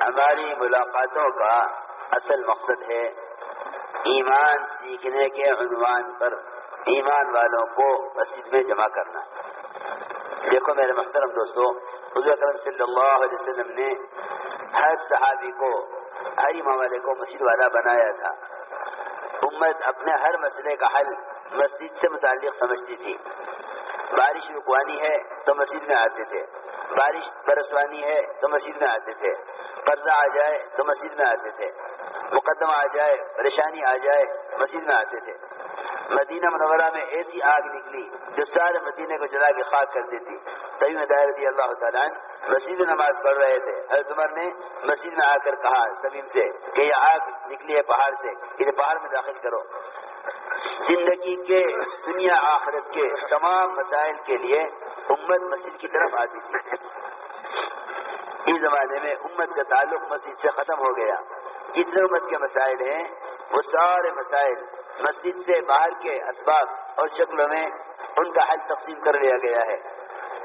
ہماری ملاقاتوں کا اصل مقصد ہے ایمان سیکھنے کے عنوان پر ایمان والوں کو مسجد میں جمع کرنا۔ دیکھو میرے محترم دوستو، حضور اکرم صلی اللہ علیہ وسلم نے ہر صحابی کو، ہر ممالک کو مسجد والا بنایا تھا۔ امت اپنے ہر مسئلے کا حل مسجد سے متعلق سمجھتی تھی۔ بارش رکوانی ہے تو مسجد میں آتے تھے۔ بارش برسوانی ہے تو مسجد میں آتے تھے۔ پردہ آ جائے تو مسجد میں آتے تھے۔ مقدمہ آ جائے پریشانی آ جائے، مسجد میں آتے تھے۔ مدینہ منورہ میں ایسی آگ نکلی جو سارے مدینے کو جلا کے خاک کر دیتی۔ تبھی میں رضی اللہ تعالیٰ مسجد نماز پڑھ رہے تھے۔ حضرت عمر نے مسجد میں آ کر کہا تمیم سے کہ یہ آگ نکلی ہے پہاڑ سے اسے پہاڑ میں داخل کرو۔ زندگی کے، دنیا آخرت کے تمام مسائل کے لیے امت مسجد کی طرف آتی تھی۔ زمانے میں امت کا تعلق مسجد سے ختم ہو گیا۔ جتنے امت کے مسائل ہیں، وہ سارے مسائل مسجد سے باہر کے اسباب اور شکلوں میں ان کا حل تقسیم کر لیا گیا ہے۔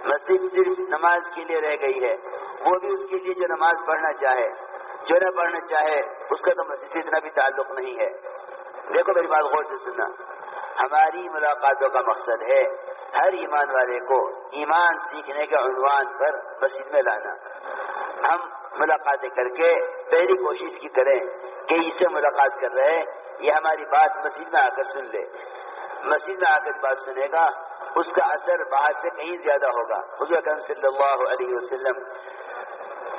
مسجد صرف نماز کے لیے رہ گئی ہے، وہ بھی اس کے لیے جو نماز پڑھنا چاہے۔ جو نہ پڑھنا چاہے، اس کا تو مسجد سے اتنا بھی تعلق نہیں ہے۔ دیکھو میری بات غور سے سننا۔ ہماری ملاقاتوں کا مقصد ہے ہر ایمان والے کو ایمان سیکھنے کے عنوان پر مسجد میں لانا۔ ہم ملاقاتیں کر کے پہلی کوشش کی کریں کہ اس سے ملاقات کر رہے یہ ہماری بات مسجد میں آ کر سن لے۔ مسجد میں آ کر بات سنے گا، اس کا اثر باہر سے کہیں زیادہ ہوگا۔ حضور اکرم صلی اللہ علیہ وسلم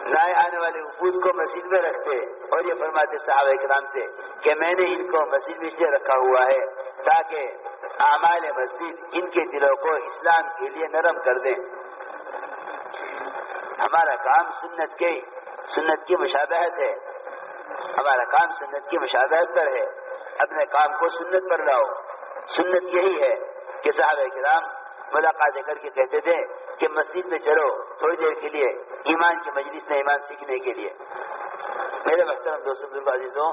نئے آنے والے وفود کو مسجد میں رکھتے اور یہ فرماتے صحابہ اکرام سے کہ میں نے ان کو مسجد میں سے رکھا ہوا ہے تاکہ اعمال مسجد ان کے دلوں کو اسلام کے لیے نرم کر دیں۔ ہمارا کام سنت کے سنت کی مشابہت ہے۔ ہمارا کام سنت کی مشابہت پر ہے۔ اپنے کام کو سنت پر لاؤ۔ سنت یہی ہے کہ صحابہ کرام ملاقات کر کے کہتے تھے کہ مسجد میں چلو تھوڑی دیر کے لیے ایمان کی مجلس میں ایمان سیکھنے کے لیے۔ میرے محترم دوستوں عزیزوں،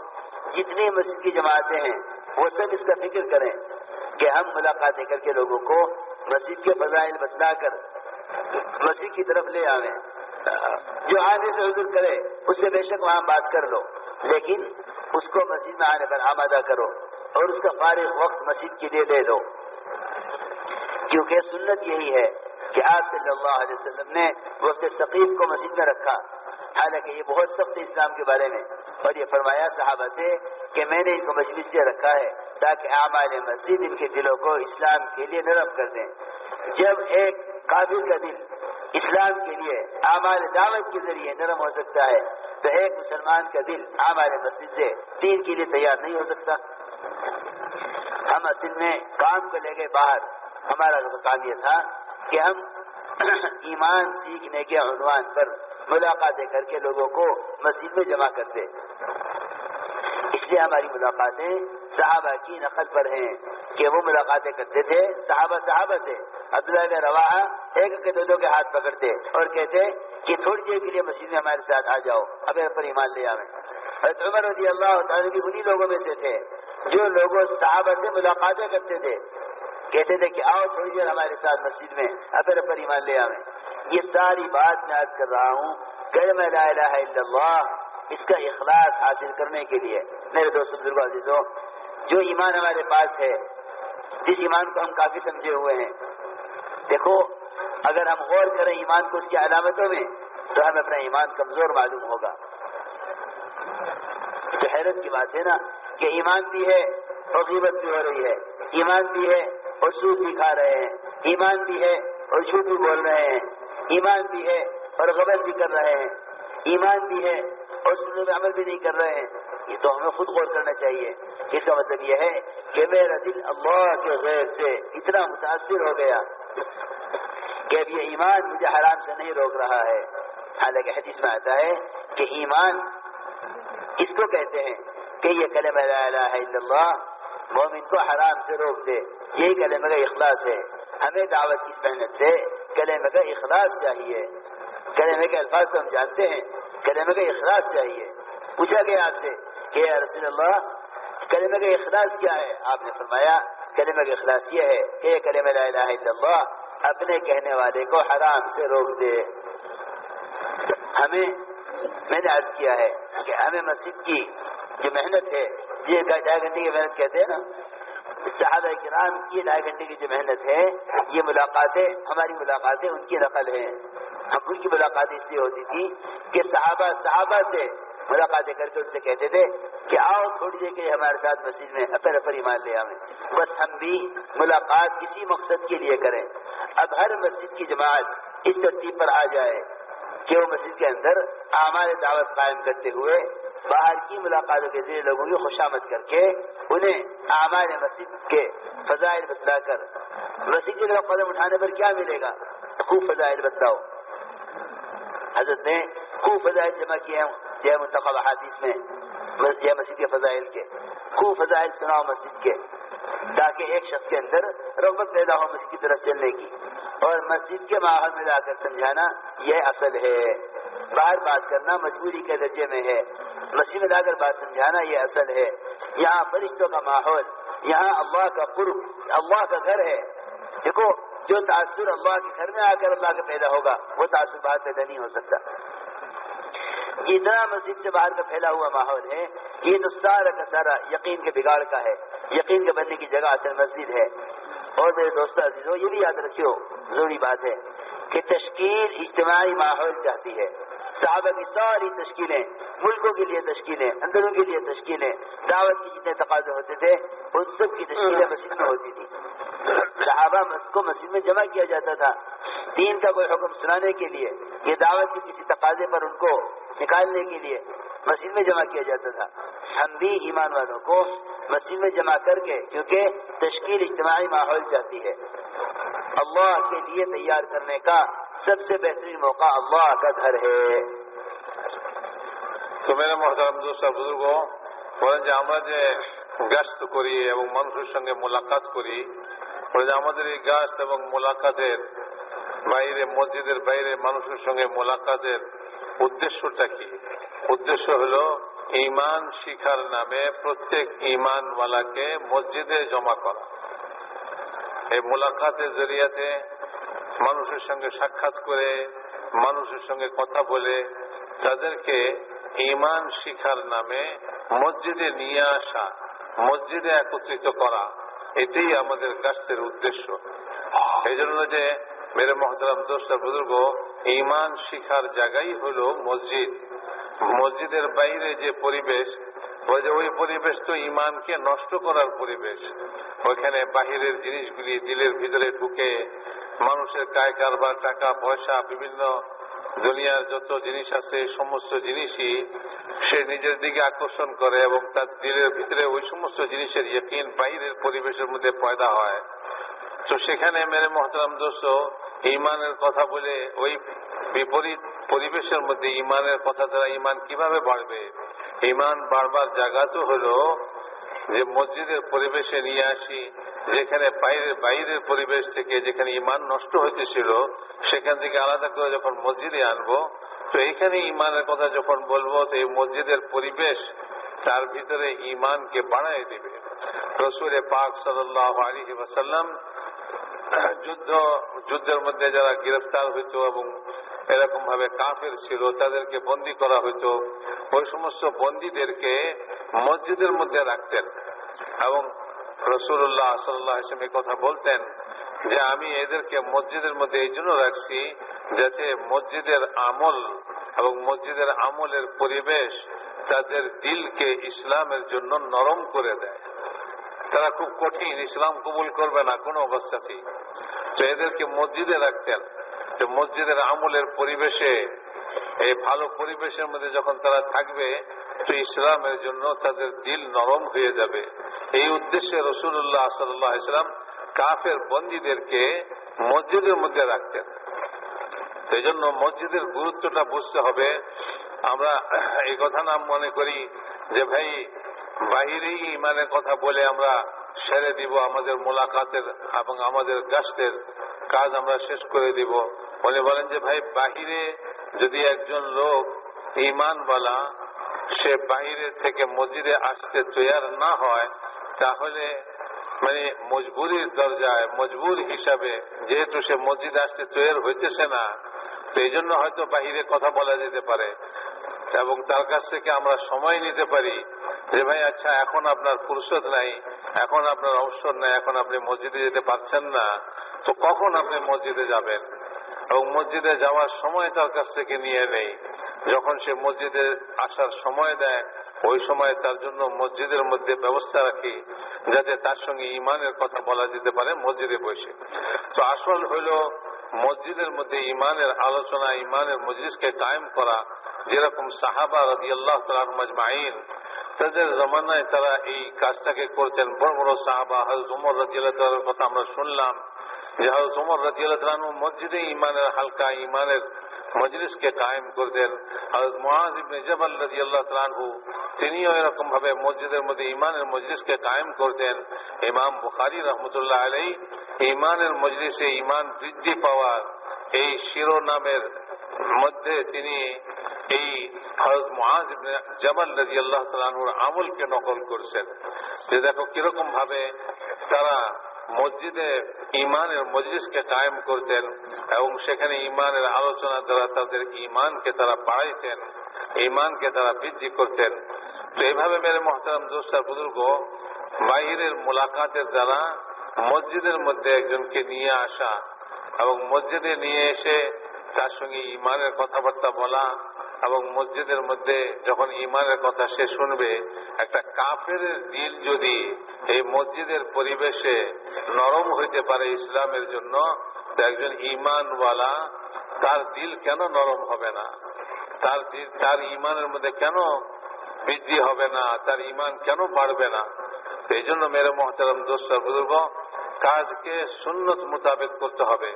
جتنی مسجد کی جماعتیں ہیں، وہ سب اس کا فکر کریں کہ ہم ملاقاتیں کر کے لوگوں کو مسجد کے فضائل بتلا کر مسجد کی طرف لے آویں۔ جو آنے سے حضور کرے، اس سے بے شک وہاں بات کر لو۔ لیکن اس کو مسجد میں آنے پر آمادہ کرو اور اس کا فارغ وقت مسجد کے لیے لے دو کیونکہ سنت یہی ہے کہ آپ صلی اللہ علیہ وسلم نے وقت ثقیب کو مسجد میں رکھا۔ حالانکہ یہ بہت سخت اسلام کے بارے میں۔ اور یہ فرمایا صحابہ سے کہ میں نے ان کو مسجد سے رکھا ہے تاکہ اعمال مسجد ان کے دلوں کو اسلام کے لیے نرم کر دیں۔ جب ایک قابل کا دل اسلام کے لیے آمال دعوت کے ذریعے نرم ہو سکتا ہے۔ تو ایک مسلمان کا دل آمال مسجد سے دین کے لیے تیار نہیں ہو سکتا۔ ہم اصل میں کام کو لے گئے باہر۔ ہمارا کام یہ تھا کہ ہم ایمان سیکھنے کے عنوان پر ملاقاتیں کر کے لوگوں کو مسجد میں جمع کرتے اس لیے ہماری ملاقاتیں صحابہ کی نقل پر ہیں کہ وہ ملاقاتیں کرتے تھے۔ صحابہ صحابہ سے۔ عبداللہ روا ایک کے دو دو کے ہاتھ پکڑتے اور کہتے کہ تھوڑی دیر کے لیے مسجد میں ہمارے ساتھ آ جاؤ ابھی پر ایمان لے آئے حضرت عمر رضی اللہ تعالیٰ بھی انہی لوگوں میں سے تھے جو لوگوں، صحابہ سے ملاقاتیں کرتے تھے۔ کہتے تھے کہ آؤ تھوڑی دیر ہمارے ساتھ مسجد میں ابھی پر ایمان لے آئے یہ ساری بات میں آج کر رہا ہوں، کلمہ لا الہ الا اللہ، اس کا اخلاص حاصل کرنے کے لیے۔ میرے دوست بزرگ عزیزوں جو ایمان ہمارے پاس ہے، جس ایمان کو ہم کافی سمجھے ہوئے ہیں، دیکھو اگر ہم غور کریں ایمان کو اس کی علامتوں میں، تو ہمیں اپنا ایمان کمزور معلوم ہوگا۔ تو حیرت کی بات ہے نا کہ ایمان بھی ہے اور بھی ہو رہی ہے۔ ایمان بھی ہے، اور سود بھی کھا رہے ہیں۔ ایمان بھی ہے، اور جھوٹ بھی بول رہے ہیں۔ ایمان بھی ہے، اور غبر بھی کر رہے ہیں۔ ایمان بھی ہے، اور سنو میں عمل بھی نہیں کر رہے ہیں۔ یہ تو ہمیں خود غور کرنا چاہیے۔ اس کا مطلب یہ ہے کہ میرا دل اللہ کے غیر سے اتنا متاثر ہو گیا۔ کہ اب یہ ایمان مجھے حرام سے نہیں روک رہا ہے، حالانکہ حدیث میں آتا ہے کہ ایمان اس کو کہتے ہیں کہ یہ کلمہ لا الہ الا اللہ، مومن کو حرام سے روک دے۔ یہی کلمہ کا اخلاص ہے۔ ہمیں دعوت کی محنت سے کلمہ کا اخلاص چاہیے۔ کلمے کے الفاظ تو ہم جانتے ہیں کلمے کا اخلاص چاہیے۔ پوچھا گیا آپ سے کہ رسول اللہ کلمے کا اخلاص کیا ہے؟ آپ نے فرمایا، کلمہ کا اخلاص یہ ہے کہ کلمہ لا الہ الا اللہ اپنے کہنے والے کو حرام سے روک دے۔ ہمیں، میں نے عرض کیا ہے کہ ہمیں مسجد کی جو محنت ہے، یہ ڈھائی گھنٹے کی محنت کہتے ہیں نا؟ صحابہ کرام کی ڈھائی گھنٹے کی جو محنت ہے، یہ ملاقاتیں، ہماری ملاقاتیں ان کی نقل ہیں۔ ہم ان کی ملاقات اس لیے ہوتی تھی کہ صحابہ صحابہ سے ملاقاتیں کر کے ان سے کہتے تھے کہ آؤ تھوڑی دیر کے ہمارے ساتھ مسجد میں اپر اپر ایمان لے آئیں بس ہم بھی ملاقات اسی مقصد کے لیے کریں۔ اب ہر مسجد کی جماعت اس ترتیب پر آ جائے کہ وہ مسجد کے اندر ہمارے دعوت قائم کرتے ہوئے باہر کی ملاقاتوں کے ذریعے لوگوں کی خوشامد کر کے انہیں ہمارے مسجد کے فضائل بتلا کر مسجد کی طرف قدم اٹھانے پر کیا ملے گا؟ خوب فضائل بتلاؤ۔ حضرت نے خوب فضائل جمع کیے ہیں منتخب حادیث میں۔ یا مسجد کے فضائل کے کو فضائل سناؤ مسجد کے، تاکہ ایک شخص کے اندر رغبت پیدا ہو مسجد کی طرف چلنے کی۔ اور مسجد کے ماحول میں لا کر سمجھانا یہ اصل ہے۔ باہر بات کرنا مجبوری کے درجے میں ہے۔ مسجد میں لا کر بات سمجھانا یہ اصل ہے۔ یہاں فرشتوں کا ماحول، یہاں اللہ کا قرب، اللہ کا گھر ہے۔ دیکھو، جو تاثر اللہ کے گھر میں آ کر اللہ کا پیدا ہوگا، وہ تاثر باہر پیدا نہیں ہو سکتا۔ یہ اتنا مسجد سے باہر کا پھیلا ہوا ماحول ہے، یہ تو سارا کا سارا یقین کے بگاڑ کا ہے، یقین کے بننے کی جگہ اصل مسجد ہے۔ اور میرے دوست عزیز یہ بھی یاد رکھیو، ضروری بات ہے کہ تشکیل اجتماعی ماحول چاہتی ہے۔ صحابہ کی ساری تشکیلیں، ملکوں کے لیے تشکیلیں، اندروں کے لیے تشکیلیں، دعوت کے جتنے تقاضے ہوتے تھے، ان سب کی تشکیلیں مسجد میں ہوتی تھی صحابہ کو مسجد میں جمع کیا جاتا تھا۔ دین کا کوئی حکم سنانے کے لیے یہ دعوت کے کسی تقاضے پر ان کو نکالنے کے لیے مسجد میں جمع کیا جاتا تھا۔ ہم بھی ایمان والوں کو مسجد میں جمع کر کے، کیونکہ تشکیل اجتماعی ماحول چاہتی ہے۔ اللہ کے لیے تیار کرنے کا सबसे बेहतरीन मौका अल्लाह का घर है তো মেরে মহতারাম দোষা বুজুর্গ বলেন যে আমরা যে গাছ করি এবং মানুষের সঙ্গে মোলাকাত করি বলে যে আমাদের এই গাছ এবং মোলাকাতের বাইরে মসজিদের বাইরে মানুষের সঙ্গে মোলাকাতের উদ্দেশ্যটা কি উদ্দেশ্য হলো ইমান শিখার নামে প্রত্যেক ইমানওয়ালাকে মসজিদে জমা করা এই মোলাকাতের জরিয়াতে মানুষের সঙ্গে সাক্ষাৎ করে, মানুষের সঙ্গে কথা বলে, তাদেরকে ইমান শিখার নামে মসজিদে নিয়ে আসা, মসজিদে একত্রিত করা, এটাই আমাদের কাছের উদ্দেশ্য। এই জন্য যে মেরে মহতারাম দোস্তার বুজুর্গ ইমান শিখার জায়গাই হলো মসজিদ। মসজিদের বাইরে যে পরিবেশ, ওই পরিবেশ তো ইমানকে নষ্ট করার পরিবেশ। ওইখানে বাহিরের জিনিসগুলি দিলের ভিতরে ঢুকে মানুষের কায় কারবার টাকা, পয়সা, বিভিন্ন দুনিয়ার যত জিনিস আছে সমস্ত জিনিসই সে নিজের দিকে আকর্ষণ করে এবং তার দিলের ভিতরে ওই সমস্ত জিনিসের ইয়কিন, বাইরের পরিবেশের মধ্যে পয়দা হয়। তো সেখানে মেরে মহতারাম দোষ ইমানের কথা বলে ওই বিপরীত পরিবেশের মধ্যে ইমানের কথা দ্বারা ইমান কীভাবে বাড়বে? ইমান বাড়বার জায়গা তো হলো যে মসজিদের পরিবেশে নিয়ে আসি যেখানে বাইরের বাইরের পরিবেশ থেকে যেখানে ইমান নষ্ট হইতেছিল সেখান থেকে আলাদা করে যখন মসজিদে আনব, তো এইখানে ইমানের কথা যখন বলব, তো এই মসজিদের পরিবেশ তার ভিতরে ইমানকে বাড়াই দেবে। রসুরে পাক সাল্লাহ আলী ওসাল্লাম যুদ্ধ যুদ্ধের মধ্যে যারা গ্রেফতার হইতো এবং এরকম ভাবে কাফের ছিল, তাদেরকে বন্দি করা হইতো। ওই সমস্ত বন্দীদেরকে মসজিদের মধ্যে রাখতেন এবং রসুল্লাহ সাল্লাহ হিসেবে কথা বলতেন যে আমি এদেরকে মসজিদের মধ্যে এই জন্য রাখছি যাতে মসজিদের আমল এবং মসজিদের আমলের পরিবেশ তাদের দিলকে ইসলামের জন্য নরম করে দেয়। তারা খুব কঠিন, ইসলাম কবুল করবে না কোনো অবস্থাতেই। তো এদেরকে মসজিদে রাখতেন। যে মসজিদের আমলের পরিবেশে, এই ভালো পরিবেশের মধ্যে যখন তারা থাকবে তো ইসলামের জন্য তাদের দিল নরম হয়ে যাবে। এই উদ্দেশ্যে রসুল্লাহ সাল্লাহ ইসলাম কাফের বন্দীদেরকে মসজিদের মধ্যে রাখতেন। সেই জন্য মসজিদের গুরুত্বটা বুঝতে হবে। আমরা এই কথা না মনে করি যে, ভাই, বাহিরেই ইমানের কথা বলে আমরা সেরে দিব, আমাদের মোলাকাতের এবং আমাদের গাছের কাজ আমরা শেষ করে দিব। উনি বলেন যে, ভাই, বাহিরে যদি একজন লোক ইমানওয়ালা সে বাহিরে থেকে মসজিদে আসতে তৈয়ার না হয়, তাহলে মানে মজবুরির দরজায়, মজবুর হিসাবে যেহেতু সে মসজিদে আসতে তৈরি হইতেছে না, তো এই জন্য হয়তো বাহিরে কথা বলা যেতে পারে। এবং তার কাছ থেকে আমরা সময় নিতে পারি যে, ভাই আচ্ছা এখন আপনার ফুরসত নাই, এখন আপনার অবসর নাই, এখন আপনি মসজিদে যেতে পারছেন না, তো কখন আপনি মসজিদে যাবেন? এবং মসজিদে যাওয়ার সময় তার কাছ থেকে নিয়ে নেই। যখন সে মসজিদে আসার সময় দেয়, ওই সময় তার জন্য মসজিদের মধ্যে ব্যবস্থা রাখি, যাতে তার সঙ্গে ইমানের কথা বলা যেতে পারে মসজিদে বসে। তো আসল হইল, মসজিদের মধ্যে ইমানের আলোচনা ইমানের মজলিসকে কায়েম করা, যেরকম সাহাবা রাজি আল্লাহ মজমাইন তাদের জমানায় তারা এই কাজটাকে করতেন। বড় বড় সাহাবা হজরত উমর রাজি আল্লাহ কথা আমরা শুনলাম। যে হজরত উমর রাজি আল্লাহ মসজিদে ইমানের হালকা ইমানের মজলিসকে কায়েম করতেন। হজরত মহাজ ইবনে জবাল তিনিও এরকম ভাবে মসজিদের মধ্যে ইমানের মজলিসকে কায়েম করতেন। ইমাম বুখারি রহমতুল্লাহ আলাই ইমানের মজলিসে ইমান বৃদ্ধি পাওয়ার এই শিরোনামের মধ্যে তিনি এই হজরত মহাজ ইবনে জবাল আল্লাহ তালহুর আমলকে নকল করছেন। যে দেখো কীরকম ভাবে তারা মসজিদে ইমানের মজলিসকে কায়েম করতেন এবং সেখানে ইমানের আলোচনা দ্বারা তাদের ইমানকে তারা বাড়াইতেন ইমানকে তারা বৃদ্ধি করতেন। তো এইভাবে মেরে মহতারাম দোস্তার বুজুর্গ বাহিরের মোলাকাতের দ্বারা মসজিদের মধ্যে একজনকে নিয়ে আসা এবং মসজিদে নিয়ে এসে তার সঙ্গে ইমানের কথাবার্তা বলা এবং মসজিদের মধ্যে যখন ইমানের কথা সে শুনবে, একটা কাফের দিল যদি এই মসজিদের পরিবেশে নরম হইতে পারে ইসলামের জন্য একজন ইমানওয়ালা তার দিল কেন নরম হবে না? তার দিল, তার ইমানের মধ্যে কেন বৃদ্ধি হবে না? তার ইমান কেন বাড়বে না? এই জন্য মেরে মহতারাম দোস্তর বুজুর্গ, কাজকে সুন্নত মোতাবেক করতে হবে।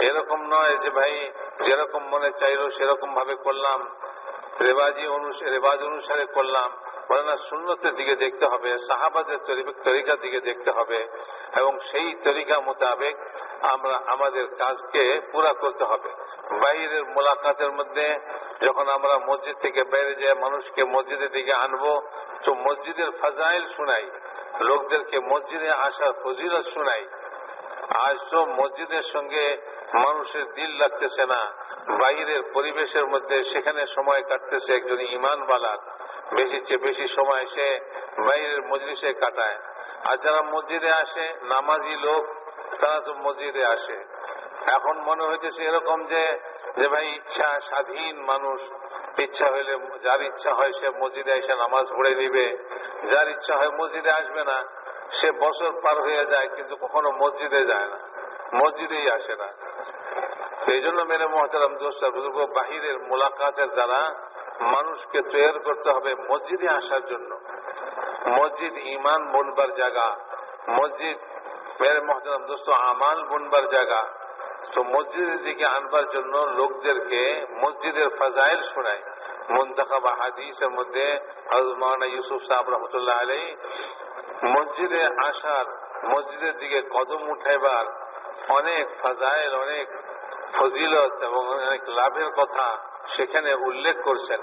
এরকম নয় যে ভাই, যেরকম মনে চাইলো সেরকম ভাবে করলাম। রেবাজি রেবাজ অনুসারে করলাম। বলে না শূন্যতের দিকে দেখতে হবে, সাহাবাদের তরিকার দিকে দেখতে হবে। এবং সেই তরিকা মোতাবেক আমরা, আমাদের কাজকে পুরা করতে হবে। বাইরের মোলাকাতের মধ্যে যখন আমরা মসজিদ থেকে বাইরে যাই মানুষকে মসজিদের দিকে আনব, তো মসজিদের ফাজাইল শোনাই। লোকদেরকে মসজিদে আসার ফজিলত শোনাই। আজ তো মসজিদের সঙ্গে মানুষের দিল লাগতেছে না। বাইরের পরিবেশের মধ্যে সেখানে সময় কাটতেছে একজন ইমানওয়ালার বেশি চেয়ে বেশি সময় সে বাইরের মজলিসে কাটায়। আর যারা মসজিদে আসে, নামাজি লোক, তারা তো মসজিদে আসে। এখন মনে হইতেছে এরকম যে যে ভাই ইচ্ছা স্বাধীন মানুষ। ইচ্ছা হইলে যার ইচ্ছা হয় সে মসজিদে এসে নামাজ পড়ে নিবে। যার ইচ্ছা হয় মসজিদে আসবে না, সে বছর পার হয়ে যায়, কিন্তু কখনো মসজিদে যায় না। মসজিদেই আসে না। এই জন্য মেরে মহতারাম দোস্তা, বুজুর্গ, বাহিরের মোলাকাতের দ্বারা মানুষকে তৈরি করতে হবে মসজিদে আসার জন্য। মসজিদ ইমান বনবার জায়গা, মসজিদ মেরে মহতারাম দোস্ত, আমাল বনবার জায়গা। তো মসজিদের দিকে আনবার জন্য লোকদেরকে মসজিদের ফাজাইল শোনায়। মন্তাকা বা হাদিসের মধ্যে মৌলানা ইউসুফ সাহেব রহমতুল্লাহ আলী মসজিদে আসার, মসজিদের দিকে কদম উঠাইবার অনেক ফাজাইল, অনেক ফজিলত এবং অনেক লাভের কথা সেখানে উল্লেখ করছেন।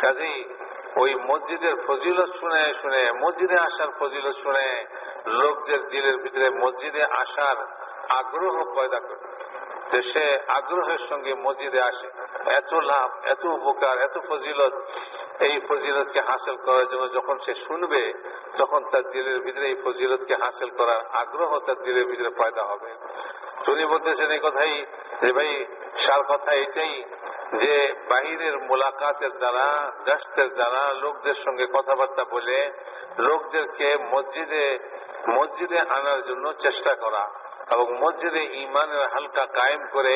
কাজেই ওই মসজিদের ফজিলত শুনে শুনে, মসজিদে আসার ফজিলত শুনে লোকদের দিলের ভিতরে মসজিদে আসার আগ্রহ পয়দা করে। সে আগ্রহের সঙ্গে মসজিদে আসে। এত লাভ, এত উপকার, এত ফজিলত এই ফজিলতকে হাসিল করার জন্য যখন সে শুনবে, তখন তার দিলের ভিতরে এই ফজিলতকে হাসিল করার আগ্রহ তার দিলের ভিতরে পয়দা হবে। উনি বলতেছেন এই কথাই, যে ভাই, সার কথা এটাই যে বাহিরের মোলাকাতের দ্বারা গাছের দ্বারা লোকদের সঙ্গে কথাবার্তা বলে, লোকদেরকে মসজিদে মসজিদে আনার জন্য চেষ্টা করা। এবং মসজিদে ইমানের হালকা কায়েম করে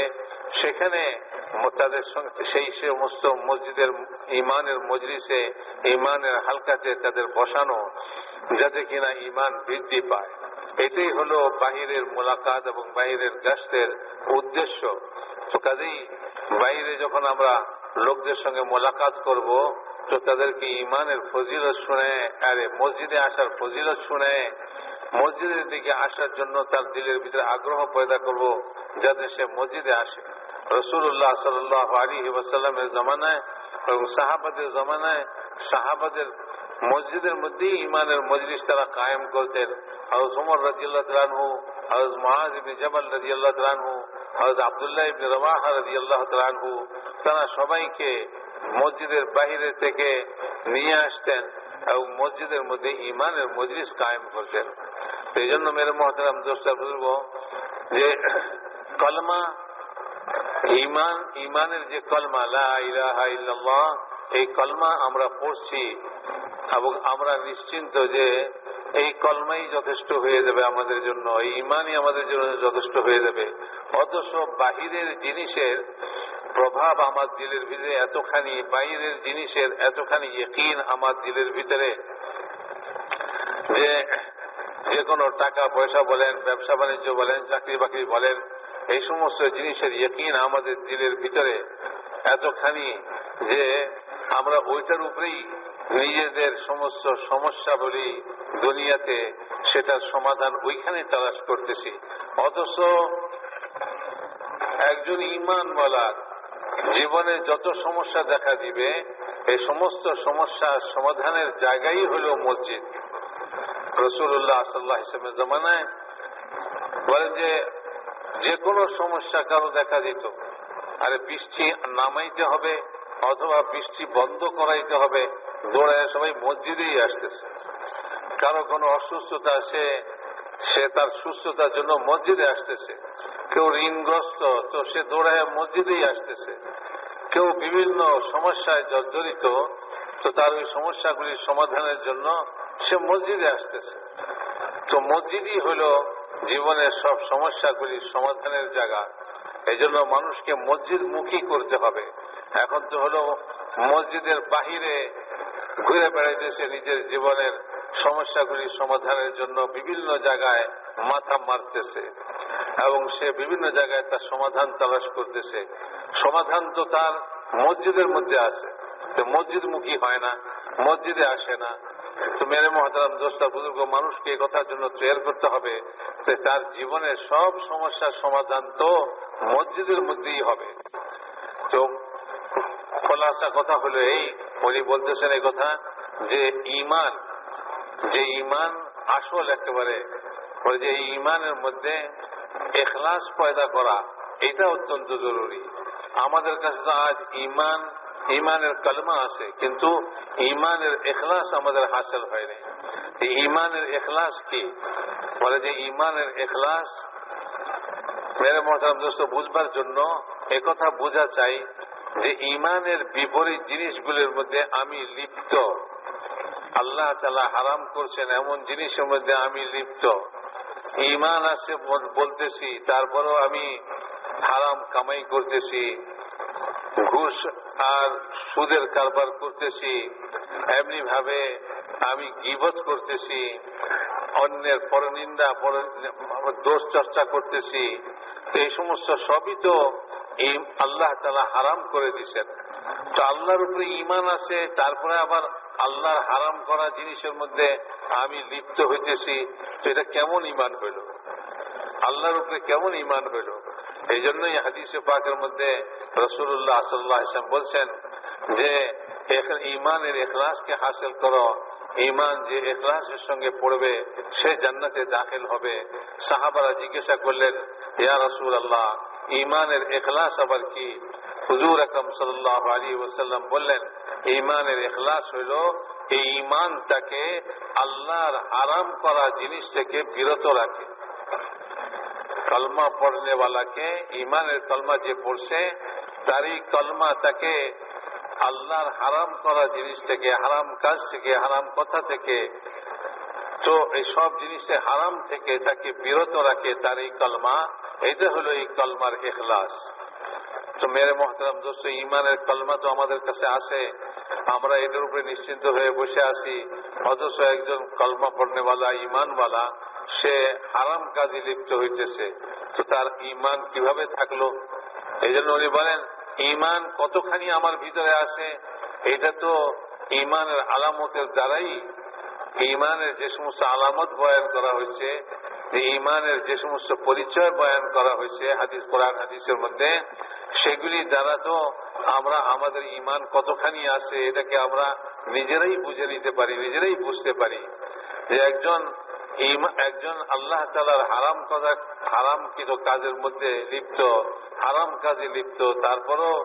সেখানে তাদের সঙ্গে সেই সমস্ত মসজিদের ইমানের মজলিসে ইমানের হালকাতে তাদের বসানো, যাতে কিনা ইমান বৃদ্ধি পায়। এটাই হলো বাহিরের মোলাকাত এবং বাহিরের গাছের উদ্দেশ্য। তো কাজেই বাইরে যখন আমরা লোকদের সঙ্গে মোলাকাত করব, তো তাদেরকে ইমানের ফজিলত শুনে, আরে মসজিদে আসার ফজিলত শুনে মসজিদের দিকে আসার জন্য তার দিলের ভিতরে আগ্রহ পয়দা করব যাতে সে মসজিদে আসে। রসুল্লাহ সাল্লাহ আলী ওয়াসাল্লামের জমানায় এবং সাহাবাদের জমানায় সাহাবাদের মসজিদের মধ্যেই ইমানের মজলিস তারা কায়েম করতেন। হজরত উমর রাজিয়াল্লাহ তালানহু হজরত মহাজ ইবনে জামাল রাজিয়াল্লাহ তালানহু হজরত আবদুল্লাহ ইবনে রবাহ রাজিয়াল্লাহ তালানহু তারা সবাইকে মসজিদের বাহিরে থেকে নিয়ে আসতেন এবং মসজিদের মধ্যে ইমানের মজলিস কায়েম করতেন। এই জন্য মেরে মহতারাম দোস্তা বুজুর্গ যে কলমা ইমান ইমানের যে কলমা, লা এই কলমা আমরা পড়ছি এবং আমরা নিশ্চিন্ত যে এই কলমাই যথেষ্ট হয়ে যাবে আমাদের জন্য, এই ইমানই আমাদের জন্য যথেষ্ট হয়ে যাবে। অথচ বাহিরের জিনিসের প্রভাব আমার দিলের ভিতরে এতখানি বাইরের জিনিসের এতখানি ইকিন আমার দিলের ভিতরে যে যে কোনো টাকা, পয়সা বলেন, ব্যবসা বাণিজ্য বলেন, চাকরি বাকরি বলেন, এই সমস্ত জিনিসের ইকিন আমাদের দিলের ভিতরে এতখানি যে আমরা ওইটার উপরেই নিজেদের সমস্ত সমস্যা বলি দুনিয়াতে, সেটার সমাধান ওইখানে তালাশ করতেছি। অথচ একজন ইমান বলার জীবনে যত সমস্যা দেখা দিবে, এই সমস্ত সমস্যার সমাধানের জায়গাই হল মসজিদ। রসুল্লাহ সাল্লাহ হিসেবে জমানায় বলেন যে যে কোনো সমস্যা কারও দেখা দিত। আরে বৃষ্টি নামাইতে হবে অথবা বৃষ্টি বন্ধ করাইতে হবে দৌড়ায় সবাই মসজিদেই আসতেছে। কারও কোনো অসুস্থতা, সে সে তার সুস্থতার জন্য মসজিদে আসতেছে। কেউ ঋণগ্রস্ত, তো সে দৌড়ায় মসজিদেই আসতেছে। কেউ বিভিন্ন সমস্যায় জর্জরিত, তো তার ওই সমস্যাগুলির সমাধানের জন্য সে মসজিদে আসতেছে। তো মসজিদই হলো জীবনের সব সমস্যাগুলির সমাধানের জায়গা। এই জন্য মানুষকে মসজিদ মুখী করতে হবে। এখন তো হলো মসজিদের বাহিরে ঘুরে বেড়াইতেছে নিজের জীবনের সমস্যাগুলি সমাধানের জন্য বিভিন্ন জায়গায় মাথা মারতেছে এবং সে বিভিন্ন জায়গায় তার সমাধান তালাশ করতেছে। সমাধান তো তার মসজিদের মধ্যে আছে। মসজিদ মুখী হয় না, মসজিদে আসে না। তো মেরে মহাতারাম দোস্তা বুজুর্গ মানুষকে কথার জন্য তৈরি করতে হবে। যে তার জীবনের সব সমস্যার সমাধান তো মসজিদের মধ্যেই হবে। তো খোলাসা কথা হলো এই, উনি বলতেছেন এই কথা যে ইমান যে ইমান আসল একেবারে যে ইমানের মধ্যে এখলাস পয়দা করা, এটা অত্যন্ত জরুরি। আমাদের কাছে তো আজ ইমান ইমানের কলমা আছে, কিন্তু ইমানের এখলাস আমাদের হাসিল হয়নি ইমানের এখলাস কি? বলে যে ইমানের এখলাস, মেরে মহতারাম দোস্ত, বুঝবার জন্য একথা বোঝা চাই যে ইমানের বিপরীত জিনিসগুলোর মধ্যে আমি লিপ্ত। আল্লাহ তালা হারাম করছেন এমন জিনিসের মধ্যে আমি লিপ্ত। ইমান আছে বলতেছি, তারপরও আমি হারাম কামাই করতেছি। ঘুষ আর সুদের কারবার করতেছি এমনি ভাবে আমি গিবত করতেছি, অন্যের পরনিন্দা দোষ চর্চা করতেছি এই সমস্ত সবই তো এই আল্লাহ তালা হারাম করে দিছেন। তো আল্লাহর উপরে ইমান আছে, তারপরে আবার আল্লাহর হারাম করা জিনিসের মধ্যে আমি লিপ্ত হইতেছি, তো এটা কেমন ইমান হইল? আল্লাহর উপরে কেমন ইমান হইল? এই জন্যই হাদিসে পাকের মধ্যে রসুল্লাহ সাল্লাহ ইসলাম বলছেন যে ইমানের এখলাসকে হাসিল করো। ইমান যে এখলাসের সঙ্গে পড়বে, সে জান্নাতে দাখিল হবে। সাহাবারা জিজ্ঞাসা করলেন, ইয়া রসুল আল্লাহ ইমানের এখলাস আবার কি? হুজুর আকরম সাল্লাহ আলী ওসাল্লাম বললেন ইমানের এখলাস হইল এই ইমান তাকে আল্লাহর আরাম করা জিনিস থেকে বিরত রাখে। কলমা পড়নেওয়ালাকে ইমানের কলমা যে পড়ছে তারই কলমা তাকে আল্লাহর হারাম করা জিনিস থেকে হারাম কাজ থেকে হারাম কথা থেকে তো এই সব জিনিসে হারাম থেকে তাকে বিরত রাখে তার এই কলমা এটা হলো এই কলমার এখলাস তো মেরে মহতারাম দোস্ত ইমানের কলমা তো আমাদের কাছে আসে আমরা এটার উপরে নিশ্চিন্ত হয়ে বসে আছি। অথচ একজন কলমা পড়নেওয়ালা ইমানওয়ালা সে হারাম কাজে লিপ্ত হইতেছে। তো তার ইমান কীভাবে থাকল? এই জন্য উনি বলেন ইমান কতখানি আমার ভিতরে আসে এটা তো ইমানের আলামতের দ্বারাই। ইমানের যে সমস্ত আলামত বয়ান করা হয়েছে ইমানের যে সমস্ত পরিচয় বয়ান করা হয়েছে, হাদিস কোরআন, হাদিসের মধ্যে, সেগুলি দ্বারা তো আমরা আমাদের ইমান কতখানি আছে, এটাকে আমরা নিজেরাই বুঝে নিতে পারি, নিজেরাই বুঝতে পারি যে একজন একজন আল্লাহ তালার হারাম কথা হারামকৃত কাজের মধ্যে লিপ্ত, হারাম কাজে লিপ্ত, তারপরও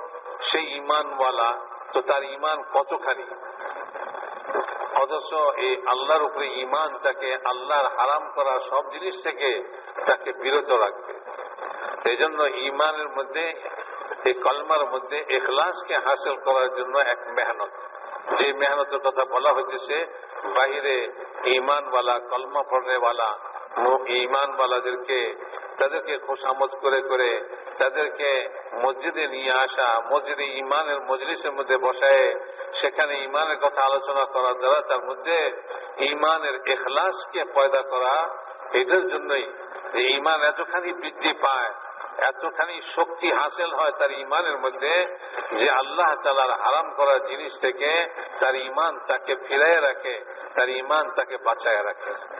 সেই ইমানওয়ালা তো তার ইমান কতখানি? অথচ এই আল্লাহর উপরে ইমান তাকে আল্লাহর হারাম করা সব জিনিস থেকে তাকে বিরত রাখবে। এই জন্য ইমানের মধ্যে এই কলমার মধ্যে এখলাসকে হাসিল করার জন্য এক মেহনত। যে মেহনতের কথা বলা হইতেছে, বাহিরে ইমানওয়ালা কলমা পড়নেওয়ালা ইমানওয়ালাদেরকে তাদেরকে খোসামত করে করে তাদেরকে মসজিদে নিয়ে আসা, মসজিদে ইমানের মজলিসের মধ্যে বসায়, সেখানে ইমানের কথা আলোচনা করার দ্বারা তার মধ্যে ইমানের এখলাসকে পয়দা করা, এদের জন্যই ইমান এতখানি বৃদ্ধি পায় এতখানি শক্তি হাসিল হয় তার ইমানের মধ্যে যে আল্লাহ তালার হারাম করা জিনিস থেকে তার ইমান তাকে ফিরাই রাখে, তার ইমান তাকে বাঁচায় রাখে।